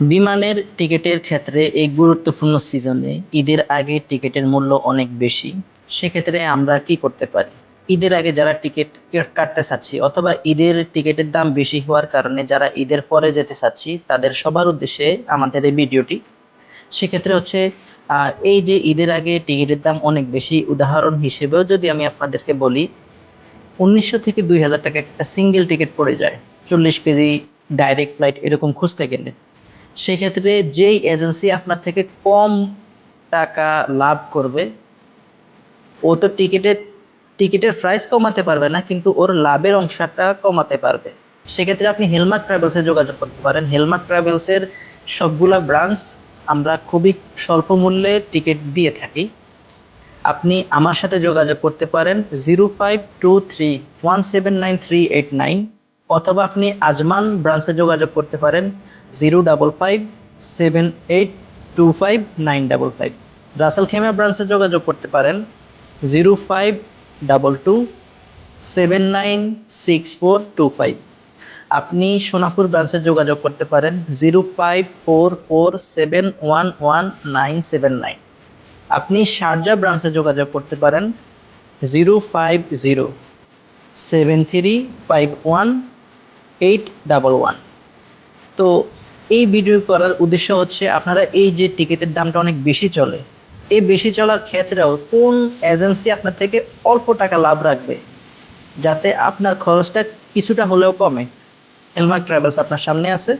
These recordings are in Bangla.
বিমানের টিকিটের ক্ষেত্রে এই গুরুত্বপূর্ণ সিজনে ঈদের আগে টিকিটের মূল্য অনেক বেশি। সেক্ষেত্রে আমরা কি করতে পারি? ঈদের আগে যারা টিকিট কাটতে চাচ্ছি অথবা ঈদের টিকিটের দাম বেশি হওয়ার কারণে যারা ঈদের পরে যেতে চাচ্ছি, তাদের সবার উদ্দেশ্যে আমাদের এই ভিডিওটি। সেক্ষেত্রে হচ্ছে এই যে ঈদের আগে টিকিটের দাম অনেক বেশি, উদাহরণ হিসেবেও যদি আমি আপনাদেরকে বলি, উনিশশো থেকে দুই হাজার টাকা একটা সিঙ্গেল টিকিট পড়ে যায়। চল্লিশ কেজি ডাইরেক্ট ফ্লাইট এরকম খুঁজতে গেলে। সেক্ষেত্রে যেই এজেন্সি আপনার থেকে কম টাকা লাভ করবে, ও তো টিকিটের টিকিটের প্রাইস কমাতে পারবে না, কিন্তু ওর লাভের অংশটা কমাতে পারবে। সেক্ষেত্রে আপনি হেলমার্ক ট্রাভেলসে যোগাযোগ করতে পারেন। হেলমার্ক ট্রাভেলসের সবগুলা ব্রাঞ্চ আমরা খুবই স্বল্প মূল্যে টিকিট দিয়ে থাকি। আপনি আমার সাথে যোগাযোগ করতে পারেন zero five two three one seven nine three eight nine. অথবা আপনি আজমান ব্রাঞ্চে যোগাযোগ করতে পারেন zero double five seven eight two five nine double five Ras al Khaimah ব্রাঞ্চে যোগাযোগ করতে পারেন zero five double two seven nine six four two five আপনি সোনাপুর ব্রাঞ্চে যোগাযোগ করতে পারেন zero five four four seven one one nine seven nine আপনি শারজা ব্রাঞ্চে যোগাযোগ করতে পারেন zero five zero seven three five one eight double one তো এই ভিডিও করার উদ্দেশ্য হচ্ছে আপনারা এই যে টিকিটের দামটা অনেক বেশি চলে, এই বেশি চলার ক্ষেত্রেও কোন এজেন্সি আপনার থেকে অল্প টাকা লাভ রাখবে? যাতে আপনার খরচটা কিছুটা হলেও কমে। হেলমার্ক ট্রাভেলস আপনার সামনে আছে।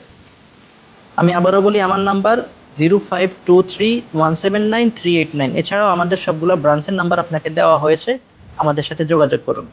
আমি আবারও বলি, আমার number zero five two three one seven nine three eight nine এছাড়াও আমাদের সবগুলো ব্রাঞ্চের নাম্বার আপনাকে দেওয়া হয়েছে। আমাদের সাথে যোগাযোগ করুন।